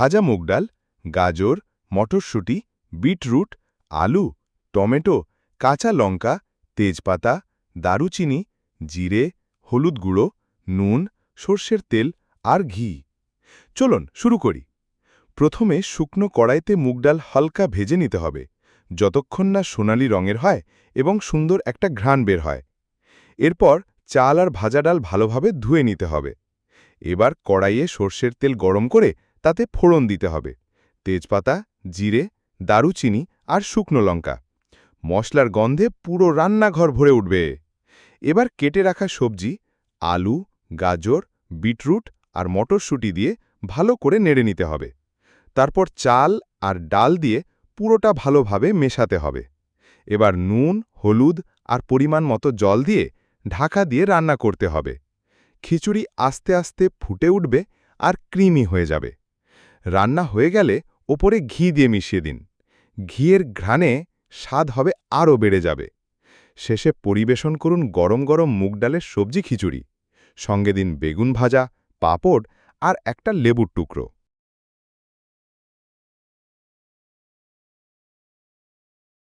ভাজা মুগ ডাল, গাজর, মটরশুঁটি, বিটরুট, আলু, টমেটো, কাঁচা লঙ্কা, তেজপাতা, দারুচিনি, জিরে, হলুদ গুঁড়ো, নুন, সর্ষের তেল আর ঘি। চলুন শুরু করি। প্রথমে শুকনো কড়াইতে মুগ ডাল হালকা ভেজে নিতে হবে, যতক্ষণ না সোনালি রঙের হয় এবং সুন্দর একটা ঘ্রাণ বের হয়। এরপর চাল আর ভাজা ডাল ভালোভাবে ধুয়ে নিতে হবে। এবার কড়াইয়ে সর্ষের তেল গরম করে তাতে ফোড়ন দিতে হবে। তেজপাতা, জিরে, দারুচিনি আর শুকনো লঙ্কা। মশলার গন্ধে পুরো রান্নাঘর ভরে উঠবে। এবার কেটে রাখা সবজি, আলু, গাজর, বিটরুট আর মটরশুঁটি দিয়ে ভালো করে নেড়ে নিতে হবে। তারপর চাল আর ডাল দিয়ে পুরোটা ভালোভাবে মেশাতে হবে। এবার নুন, হলুদ আর পরিমাণ মতো জল দিয়ে ঢাকা দিয়ে রান্না করতে হবে। খিচুড়ি আস্তে আস্তে ফুটে উঠবে আর ক্রিমি হয়ে যাবে। রান্না হয়ে গেলে ওপরে ঘি দিয়ে মিশিয়ে দিন। ঘিয়ের ঘ্রাণে স্বাদ হবে আরও বেড়ে যাবে। শেষে পরিবেশন করুন গরম গরম মুগ ডালের সবজি খিচুড়ি। সঙ্গে দিন বেগুন ভাজা, পাঁপড় আর একটা লেবুর টুকরো।